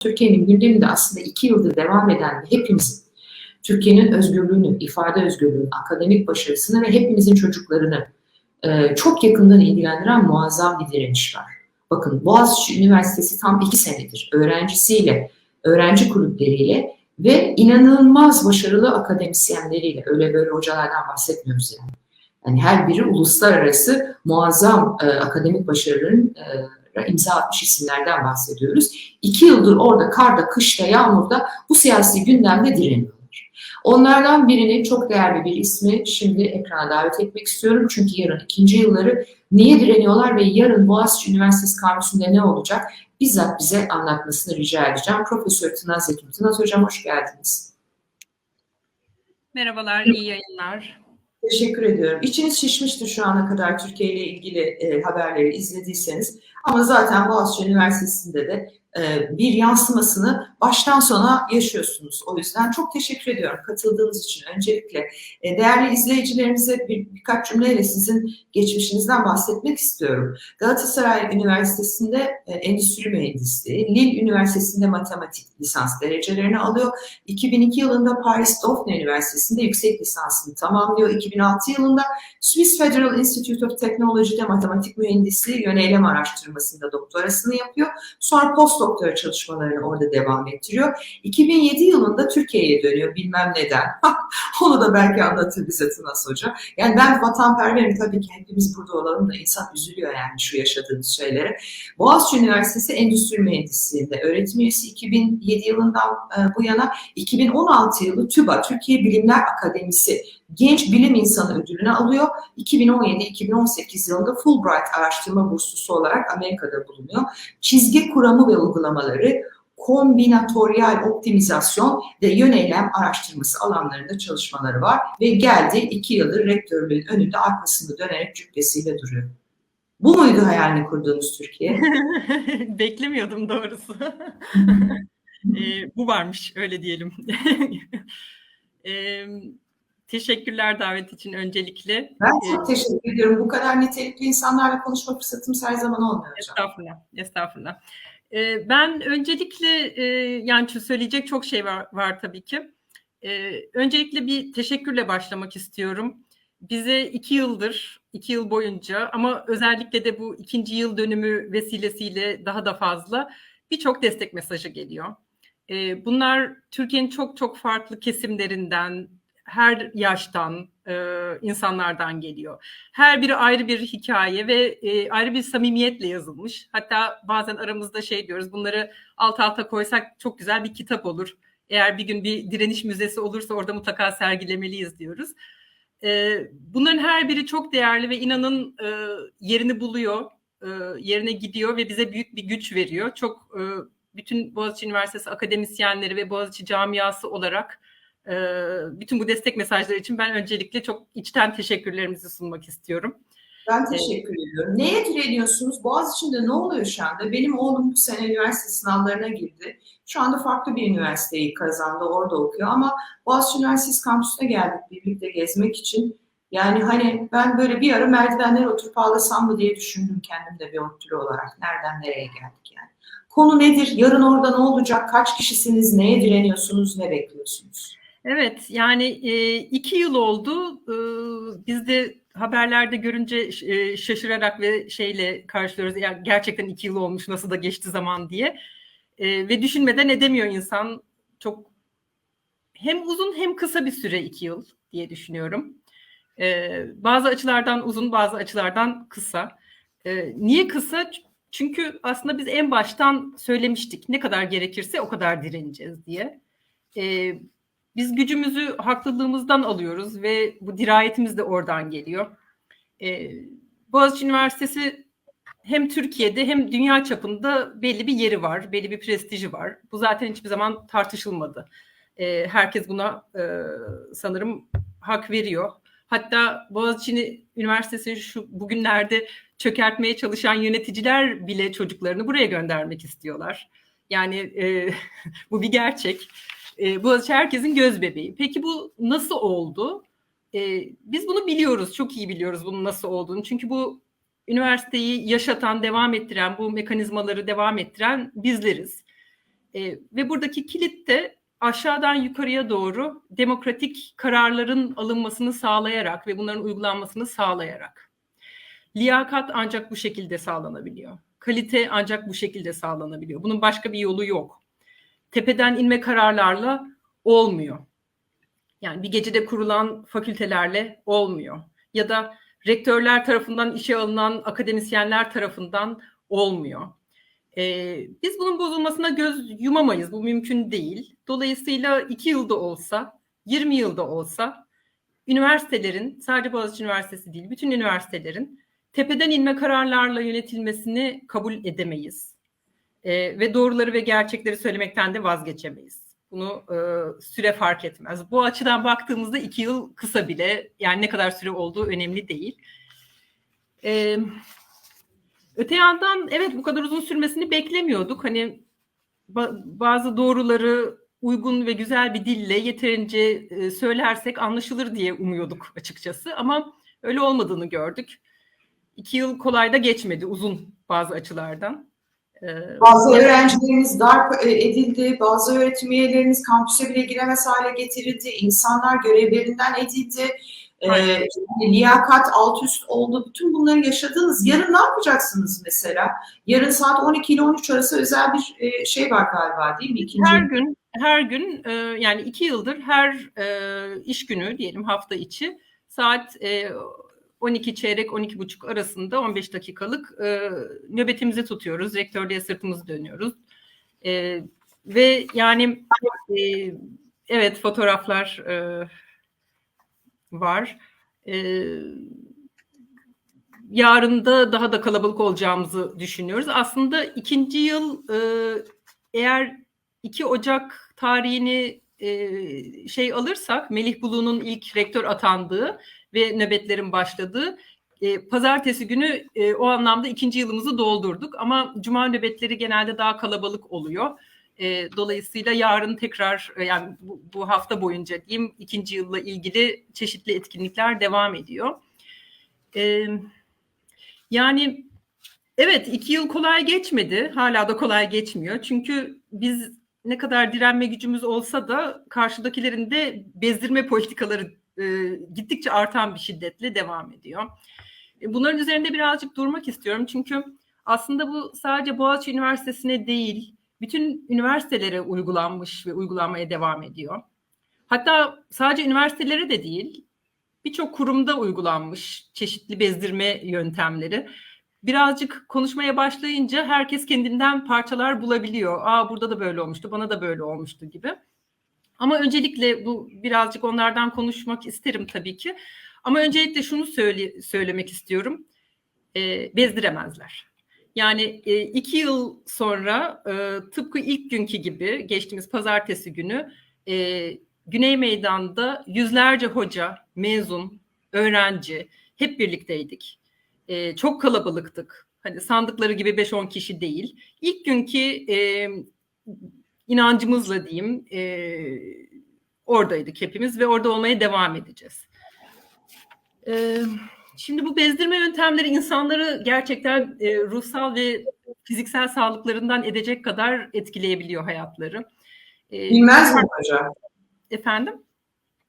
Türkiye'nin gündeminde aslında iki yıldır devam eden hepimizin Türkiye'nin özgürlüğünü, ifade özgürlüğünü, akademik başarısını ve hepimizin çocuklarını e, çok yakından ilgilendiren muazzam bir direniş var. Bakın Boğaziçi Üniversitesi tam iki senedir öğrencisiyle, öğrenci kulüpleriyle ve inanılmaz başarılı akademisyenleriyle, öyle böyle hocalardan bahsetmiyoruz yani. Yani her biri uluslararası muazzam e, akademik başarıların e, imza atmış isimlerden bahsediyoruz. İki yıldır orada karda, kışta, yağmurda bu siyasi gündemde direniyorlar. Onlardan birini çok değerli bir ismi şimdi ekrana davet etmek istiyorum. Çünkü yarın ikinci yılları niye direniyorlar ve yarın Boğaziçi Üniversitesi kampüsünde ne olacak bizzat bize anlatmasını rica edeceğim. Profesör Tınaz Zekim. Tınaz Hocam hoş geldiniz. Merhabalar, iyi yayınlar. Teşekkür ediyorum. İçiniz şişmiştir şu ana kadar Türkiye ile ilgili e, haberleri izlediyseniz. Ama zaten Boğaziçi Üniversitesi'nde de bir yansımasını baştan sona yaşıyorsunuz. O yüzden çok teşekkür ediyorum katıldığınız için. Öncelikle e, değerli izleyicilerimize bir, birkaç cümleyle sizin geçmişinizden bahsetmek istiyorum. Galatasaray Üniversitesi'nde e, Endüstri Mühendisliği, Lille Üniversitesi'nde matematik lisans derecelerini alıyor. 2002 yılında Paris Dauphine Üniversitesi'nde yüksek lisansını tamamlıyor. 2006 yılında Swiss Federal Institute of Technology'de matematik mühendisliği yöneylem araştırmasında doktorasını yapıyor. Sonra post doktora çalışmalarını orada devam ettiriyor. 2007 yılında Türkiye'ye dönüyor bilmem neden. Onu da belki anlatır bize Tınas Hoca. Yani ben vatanperverim tabii ki hepimiz burada olalım da insan üzülüyor yani şu yaşadığımız şeylere. Boğaziçi Üniversitesi Endüstri Mühendisliği'nde öğretim üyesi 2007 yılından bu yana 2016 yılı TÜBA Türkiye Bilimler Akademisi Genç Bilim İnsanı ödülünü alıyor. 2017-2018 yılında Fulbright araştırma burslusu olarak Amerika'da bulunuyor. Çizgi kuramı ve uygulamaları, kombinatoryal optimizasyon ve yöneylem araştırması alanlarında çalışmaları var ve geldi iki yıldır rektörlüğün önünde arkasını dönerek cübbesiyle duruyor. Bu muydu hayalini kurduğunuz Türkiye? Beklemiyordum doğrusu. e, bu varmış öyle diyelim. e, teşekkürler davet için öncelikle. Ben çok teşekkür ediyorum. Bu kadar nitelikli insanlarla konuşma fırsatımız her zaman olmuyor. Estağfurullah. Estağfurullah. E, ben öncelikle e, yani söyleyecek çok şey var, var tabii ki. E, öncelikle bir teşekkürle başlamak istiyorum. Bize iki yıldır, iki yıl boyunca ama özellikle de bu ikinci yıl dönümü vesilesiyle daha da fazla birçok destek mesajı geliyor. Bunlar Türkiye'nin çok çok farklı kesimlerinden, her yaştan e, insanlardan geliyor. Her biri ayrı bir hikaye ve e, ayrı bir samimiyetle yazılmış. Hatta bazen aramızda şey diyoruz, bunları alt alta koysak çok güzel bir kitap olur. Eğer bir gün bir direniş müzesi olursa orada mutlaka sergilemeliyiz diyoruz. E, bunların her biri çok değerli ve inanın e, yerini buluyor, e, yerine gidiyor ve bize büyük bir güç veriyor. Çok e, bütün Boğaziçi Üniversitesi akademisyenleri ve Boğaziçi camiası olarak bütün bu destek mesajları için ben öncelikle çok içten teşekkürlerimizi sunmak istiyorum. Ben teşekkür evet. ediyorum. Neye direniyorsunuz? Boğaziçi'nde ne oluyor şu anda? Benim oğlum bu sene üniversite sınavlarına girdi. Şu anda farklı bir üniversiteyi kazandı, orada okuyor ama Boğaziçi Üniversitesi kampüsüne geldik birlikte gezmek için. Yani hani ben böyle bir ara merdivenlere oturup ağlasam mı diye düşündüm kendimde bir ODTÜ'lü olarak. Nereden nereye geldik yani. Konu nedir? Yarın orada ne olacak? Kaç kişisiniz? Neye direniyorsunuz? Ne bekliyorsunuz? Evet yani e, iki yıl oldu. E, biz de haberlerde görünce e, şaşırarak ve şeyle karşılıyoruz. Yani gerçekten iki yıl olmuş nasıl da geçti zaman diye. E, ve düşünmeden edemiyor insan. Çok hem uzun hem kısa bir süre iki yıl diye düşünüyorum. E, bazı açılardan uzun bazı açılardan kısa. E, niye kısa? Çünkü aslında biz en baştan söylemiştik ne kadar gerekirse o kadar direneceğiz diye. E, biz gücümüzü haklılığımızdan alıyoruz ve bu dirayetimiz de oradan geliyor. Ee, Boğaziçi Üniversitesi hem Türkiye'de hem dünya çapında belli bir yeri var, belli bir prestiji var. Bu zaten hiçbir zaman tartışılmadı. Ee, herkes buna e, sanırım hak veriyor. Hatta Boğaziçi Üniversitesi şu bugünlerde çökertmeye çalışan yöneticiler bile çocuklarını buraya göndermek istiyorlar. Yani e, bu bir gerçek. E, Boğaziçi herkesin göz bebeği. Peki bu nasıl oldu? E, biz bunu biliyoruz, çok iyi biliyoruz bunun nasıl olduğunu. Çünkü bu üniversiteyi yaşatan, devam ettiren, bu mekanizmaları devam ettiren bizleriz. E, ve buradaki kilit de aşağıdan yukarıya doğru demokratik kararların alınmasını sağlayarak ve bunların uygulanmasını sağlayarak. Liyakat ancak bu şekilde sağlanabiliyor. Kalite ancak bu şekilde sağlanabiliyor. Bunun başka bir yolu yok. Tepeden inme kararlarla olmuyor. Yani bir gecede kurulan fakültelerle olmuyor. Ya da rektörler tarafından işe alınan akademisyenler tarafından olmuyor. Ee, biz bunun bozulmasına göz yumamayız. Bu mümkün değil. Dolayısıyla iki yılda olsa, 20 yılda olsa üniversitelerin, sadece Boğaziçi Üniversitesi değil, bütün üniversitelerin tepeden inme kararlarla yönetilmesini kabul edemeyiz. Ee, ve doğruları ve gerçekleri söylemekten de vazgeçemeyiz. Bunu e, süre fark etmez. Bu açıdan baktığımızda iki yıl kısa bile, yani ne kadar süre olduğu önemli değil. Evet. Öte yandan evet bu kadar uzun sürmesini beklemiyorduk. Hani bazı doğruları uygun ve güzel bir dille yeterince e, söylersek anlaşılır diye umuyorduk açıkçası. Ama öyle olmadığını gördük. İki yıl kolay da geçmedi uzun bazı açılardan. Ee, bazı öğrencilerimiz darp e, edildi, bazı öğretim üyelerimiz kampüse bile giremez hale getirildi, insanlar görevlerinden edildi. E, liyakat alt üst oldu. Bütün bunları yaşadınız. Yarın ne yapacaksınız mesela? Yarın saat 12 ile 13 arası özel bir e, şey var galiba değil mi? İkinci her gün her gün e, yani iki yıldır her e, iş günü diyelim hafta içi saat e, 12 çeyrek 12 buçuk arasında 15 dakikalık e, nöbetimizi tutuyoruz. Rektörlüğe sırtımızı dönüyoruz. E, ve yani e, evet fotoğraflar e, var. Ee, yarın da daha da kalabalık olacağımızı düşünüyoruz. Aslında ikinci yıl e, eğer 2 Ocak tarihini şey alırsak Melih Bulu'nun ilk rektör atandığı ve nöbetlerin başladığı pazartesi günü o anlamda ikinci yılımızı doldurduk ama cuma nöbetleri genelde daha kalabalık oluyor. Dolayısıyla yarın tekrar yani bu, hafta boyunca diyeyim ikinci yılla ilgili çeşitli etkinlikler devam ediyor. Yani evet iki yıl kolay geçmedi. Hala da kolay geçmiyor. Çünkü biz ne kadar direnme gücümüz olsa da karşıdakilerin de bezdirme politikaları e, gittikçe artan bir şiddetle devam ediyor. E, bunların üzerinde birazcık durmak istiyorum. Çünkü aslında bu sadece Boğaziçi Üniversitesi'ne değil, bütün üniversitelere uygulanmış ve uygulanmaya devam ediyor. Hatta sadece üniversitelere de değil, birçok kurumda uygulanmış çeşitli bezdirme yöntemleri. Birazcık konuşmaya başlayınca herkes kendinden parçalar bulabiliyor. Aa burada da böyle olmuştu, bana da böyle olmuştu gibi. Ama öncelikle bu birazcık onlardan konuşmak isterim tabii ki. Ama öncelikle şunu söyle, söylemek istiyorum. E, bezdiremezler. Yani e, iki yıl sonra e, tıpkı ilk günkü gibi geçtiğimiz pazartesi günü e, Güney Meydan'da yüzlerce hoca, mezun, öğrenci hep birlikteydik. E, çok kalabalıktık. Hani sandıkları gibi 5-10 kişi değil. İlk günkü e, inancımızla diyeyim e, oradaydık hepimiz ve orada olmaya devam edeceğiz. Evet. Şimdi bu bezdirme yöntemleri insanları gerçekten e, ruhsal ve fiziksel sağlıklarından edecek kadar etkileyebiliyor hayatları. E, Bilmez mi hocam? Efendim?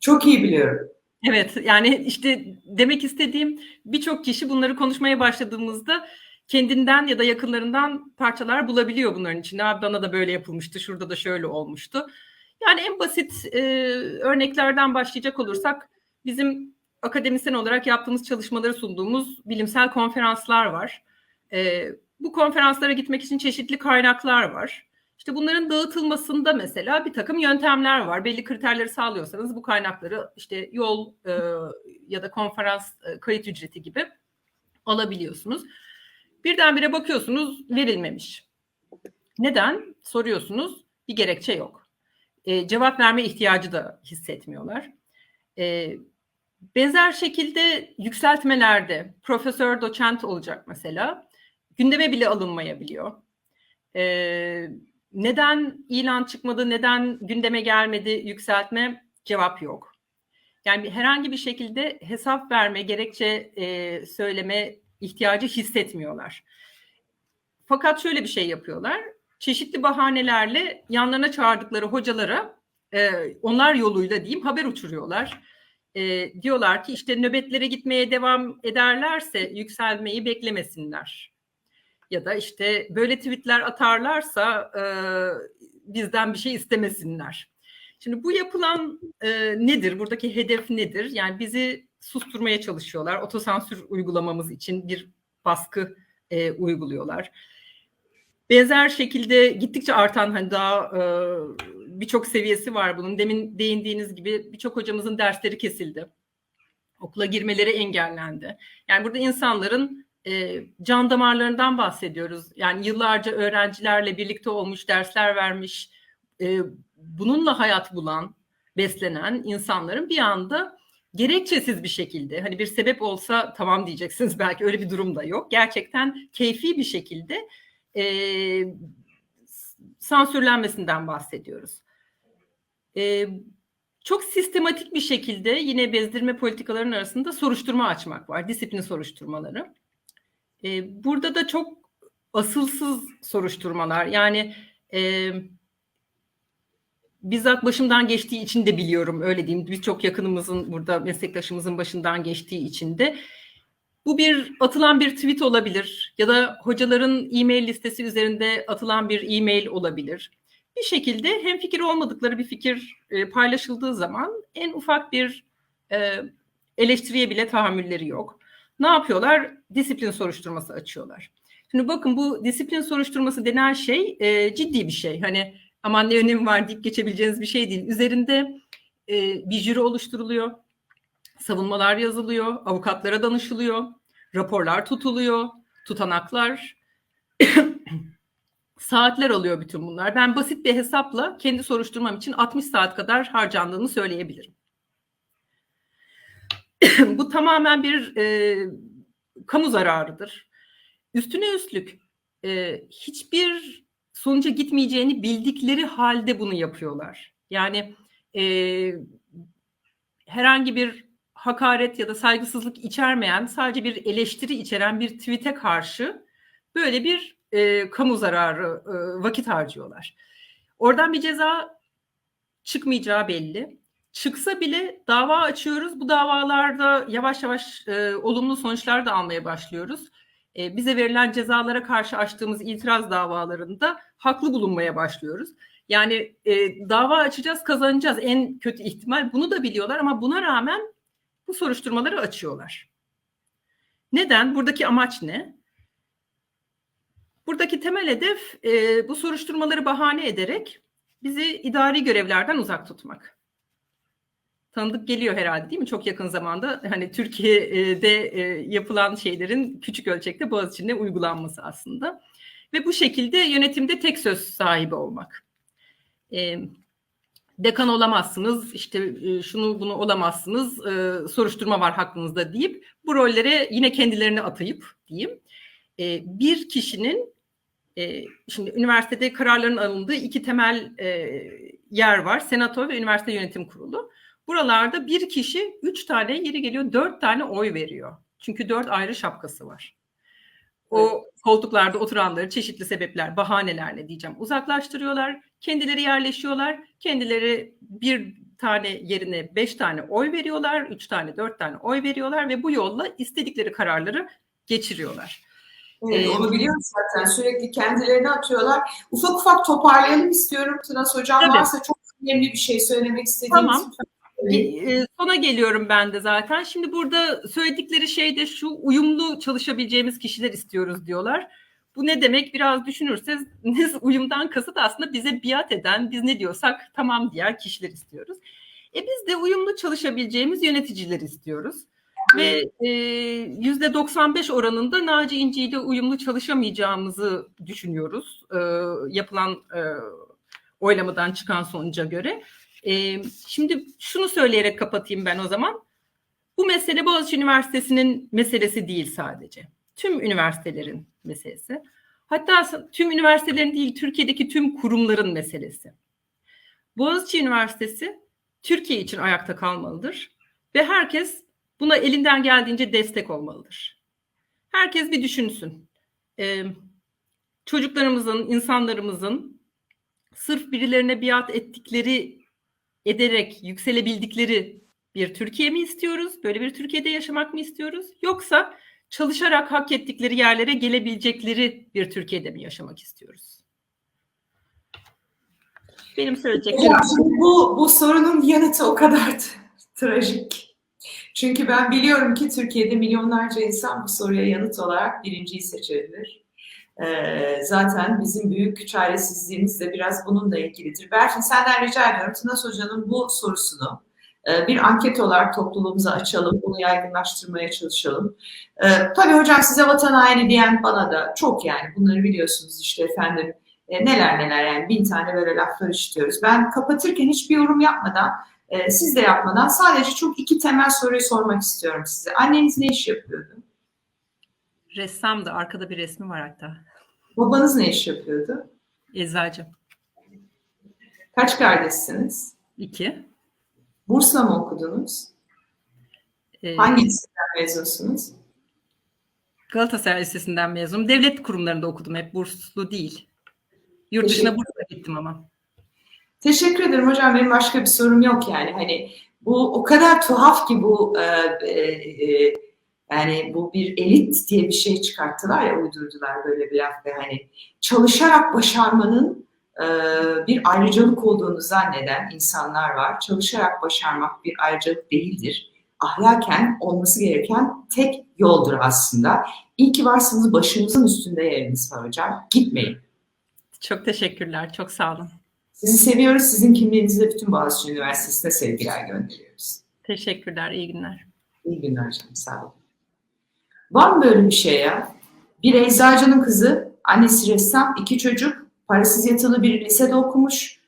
Çok iyi biliyorum. Evet yani işte demek istediğim birçok kişi bunları konuşmaya başladığımızda kendinden ya da yakınlarından parçalar bulabiliyor bunların içinde. Abi bana da böyle yapılmıştı, şurada da şöyle olmuştu. Yani en basit e, örneklerden başlayacak olursak bizim akademisyen olarak yaptığımız çalışmaları sunduğumuz bilimsel konferanslar var. E, bu konferanslara gitmek için çeşitli kaynaklar var. İşte bunların dağıtılmasında mesela bir takım yöntemler var. Belli kriterleri sağlıyorsanız bu kaynakları işte yol e, ya da konferans e, kayıt ücreti gibi alabiliyorsunuz. Birdenbire bakıyorsunuz verilmemiş. Neden? Soruyorsunuz. Bir gerekçe yok. E, cevap verme ihtiyacı da hissetmiyorlar. E, Benzer şekilde yükseltmelerde profesör, doçent olacak mesela. Gündeme bile alınmayabiliyor. Ee, neden ilan çıkmadı, neden gündeme gelmedi yükseltme cevap yok. Yani herhangi bir şekilde hesap verme, gerekçe e, söyleme ihtiyacı hissetmiyorlar. Fakat şöyle bir şey yapıyorlar. çeşitli bahanelerle yanlarına çağırdıkları hocalara e, onlar yoluyla diyeyim haber uçuruyorlar. E, diyorlar ki işte nöbetlere gitmeye devam ederlerse yükselmeyi beklemesinler. Ya da işte böyle tweetler atarlarsa e, bizden bir şey istemesinler. Şimdi bu yapılan e, nedir? Buradaki hedef nedir? Yani bizi susturmaya çalışıyorlar. Otosansür uygulamamız için bir baskı e, uyguluyorlar. Benzer şekilde gittikçe artan hani daha e, birçok seviyesi var bunun. Demin değindiğiniz gibi birçok hocamızın dersleri kesildi. Okula girmeleri engellendi. Yani burada insanların e, can damarlarından bahsediyoruz. Yani yıllarca öğrencilerle birlikte olmuş, dersler vermiş, e, bununla hayat bulan, beslenen insanların bir anda gerekçesiz bir şekilde hani bir sebep olsa tamam diyeceksiniz belki öyle bir durum da yok. Gerçekten keyfi bir şekilde e, sansürlenmesinden bahsediyoruz. E, çok sistematik bir şekilde yine bezdirme politikalarının arasında soruşturma açmak var. Disiplin soruşturmaları. E, burada da çok asılsız soruşturmalar yani e, bizzat başımdan geçtiği için de biliyorum öyle diyeyim. Birçok yakınımızın burada meslektaşımızın başından geçtiği için de bu bir atılan bir tweet olabilir ya da hocaların e-mail listesi üzerinde atılan bir e-mail olabilir. Bir şekilde hem fikir olmadıkları bir fikir e, paylaşıldığı zaman en ufak bir e, eleştiriye bile tahammülleri yok. Ne yapıyorlar? Disiplin soruşturması açıyorlar. Şimdi bakın bu disiplin soruşturması denen şey e, ciddi bir şey. Hani aman ne önemi var deyip geçebileceğiniz bir şey değil. Üzerinde e, bir jüri oluşturuluyor, savunmalar yazılıyor, avukatlara danışılıyor, raporlar tutuluyor, tutanaklar, saatler alıyor bütün bunlar. Ben basit bir hesapla kendi soruşturmam için 60 saat kadar harcandığını söyleyebilirim. Bu tamamen bir e, kamu zararıdır. Üstüne üstlük e, hiçbir sonuca gitmeyeceğini bildikleri halde bunu yapıyorlar. Yani e, herhangi bir hakaret ya da saygısızlık içermeyen, sadece bir eleştiri içeren bir tweet'e karşı böyle bir e, kamu zararı e, vakit harcıyorlar. Oradan bir ceza çıkmayacağı belli. Çıksa bile dava açıyoruz. Bu davalarda yavaş yavaş e, olumlu sonuçlar da almaya başlıyoruz. E, bize verilen cezalara karşı açtığımız itiraz davalarında haklı bulunmaya başlıyoruz. Yani e, dava açacağız, kazanacağız en kötü ihtimal. Bunu da biliyorlar ama buna rağmen bu soruşturmaları açıyorlar. Neden? Buradaki amaç ne? Buradaki temel hedef e, bu soruşturmaları bahane ederek bizi idari görevlerden uzak tutmak. Tanıdık geliyor herhalde değil mi? Çok yakın zamanda hani Türkiye'de e, yapılan şeylerin küçük ölçekte Boğaziçi'nde uygulanması aslında. Ve bu şekilde yönetimde tek söz sahibi olmak. E, dekan olamazsınız, işte e, şunu bunu olamazsınız, soruşturma var hakkınızda deyip bu rollere yine kendilerini atayıp diyeyim. Bir kişinin şimdi üniversitede kararların alındığı iki temel yer var. Senato ve üniversite yönetim kurulu. Buralarda bir kişi üç tane yeri geliyor dört tane oy veriyor. Çünkü dört ayrı şapkası var. O koltuklarda oturanları çeşitli sebepler, bahanelerle diyeceğim uzaklaştırıyorlar. Kendileri yerleşiyorlar. Kendileri bir tane yerine beş tane oy veriyorlar. Üç tane, dört tane oy veriyorlar ve bu yolla istedikleri kararları geçiriyorlar. Evet, onu biliyoruz zaten. Sürekli kendilerini atıyorlar. Ufak ufak toparlayalım istiyorum. Tınas Hocam Tabii. varsa çok önemli bir şey söylemek istediğiniz. Tamam. E, Sona geliyorum ben de zaten. Şimdi burada söyledikleri şey de şu uyumlu çalışabileceğimiz kişiler istiyoruz diyorlar. Bu ne demek? Biraz düşünürseniz uyumdan kasıt aslında bize biat eden, biz ne diyorsak tamam diğer kişiler istiyoruz. E biz de uyumlu çalışabileceğimiz yöneticiler istiyoruz. Ve e, yüzde 95 oranında Naci İnci ile uyumlu çalışamayacağımızı düşünüyoruz. E, yapılan e, oylamadan çıkan sonuca göre. E, şimdi şunu söyleyerek kapatayım ben o zaman. Bu mesele Boğaziçi Üniversitesi'nin meselesi değil sadece. Tüm üniversitelerin meselesi. Hatta tüm üniversitelerin değil, Türkiye'deki tüm kurumların meselesi. Boğaziçi Üniversitesi Türkiye için ayakta kalmalıdır ve herkes buna elinden geldiğince destek olmalıdır. Herkes bir düşünsün. Ee, çocuklarımızın, insanlarımızın sırf birilerine biat ettikleri, ederek yükselebildikleri bir Türkiye mi istiyoruz? Böyle bir Türkiye'de yaşamak mı istiyoruz? Yoksa çalışarak hak ettikleri yerlere gelebilecekleri bir Türkiye'de mi yaşamak istiyoruz? Benim söyleyeceklerim bu, bu sorunun yanıtı o kadar trajik. Çünkü ben biliyorum ki Türkiye'de milyonlarca insan bu soruya yanıt olarak birinciyi seçebilir. Ee, zaten bizim büyük çaresizliğimiz de biraz bununla ilgilidir. Berfin senden rica ediyorum Tınas Hoca'nın bu sorusunu e, bir anket olarak topluluğumuza açalım, bunu yaygınlaştırmaya çalışalım. Ee, tabii hocam size vatan haini diyen bana da çok yani bunları biliyorsunuz işte efendim e, neler neler yani bin tane böyle laflar işitiyoruz. Ben kapatırken hiçbir yorum yapmadan, e, siz de yapmadan sadece çok iki temel soruyu sormak istiyorum size. Anneniz ne iş yapıyordu? Ressam da arkada bir resmi var hatta. Babanız ne iş yapıyordu? Eczacı. Kaç kardeşsiniz? İki. Bursla mı okudunuz? Ee, Hangi liseden mezunsunuz? Galatasaray Lisesi'nden mezunum. Devlet kurumlarında okudum hep. Burslu değil. Yurt dışına bursla gittim ama. Teşekkür ederim hocam. Benim başka bir sorum yok yani. Hani bu o kadar tuhaf ki bu e, e, e, yani bu bir elit diye bir şey çıkarttılar ya uydurdular böyle bir laf ve hani çalışarak başarmanın e, bir ayrıcalık olduğunu zanneden insanlar var. Çalışarak başarmak bir ayrıcalık değildir. Ahlaken olması gereken tek yoldur aslında. İyi ki varsınız başımızın üstünde yeriniz var hocam. Gitmeyin. Çok teşekkürler. Çok sağ olun. Sizi seviyoruz. Sizin kimliğinizi de bütün Boğaziçi Üniversitesi'ne sevgiler gönderiyoruz. Teşekkürler. İyi günler. İyi günler canım. Sağ olun. Var mı böyle bir şey ya? Bir eczacının kızı, annesi ressam, iki çocuk, parasız yatılı bir lisede okumuş,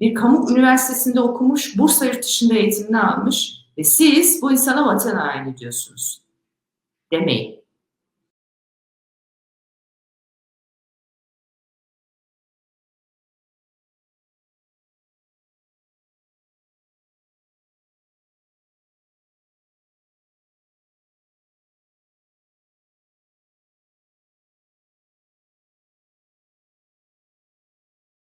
bir kamu üniversitesinde okumuş, Bursa yurt dışında eğitimini almış ve siz bu insana vatan haini diyorsunuz. Demeyin.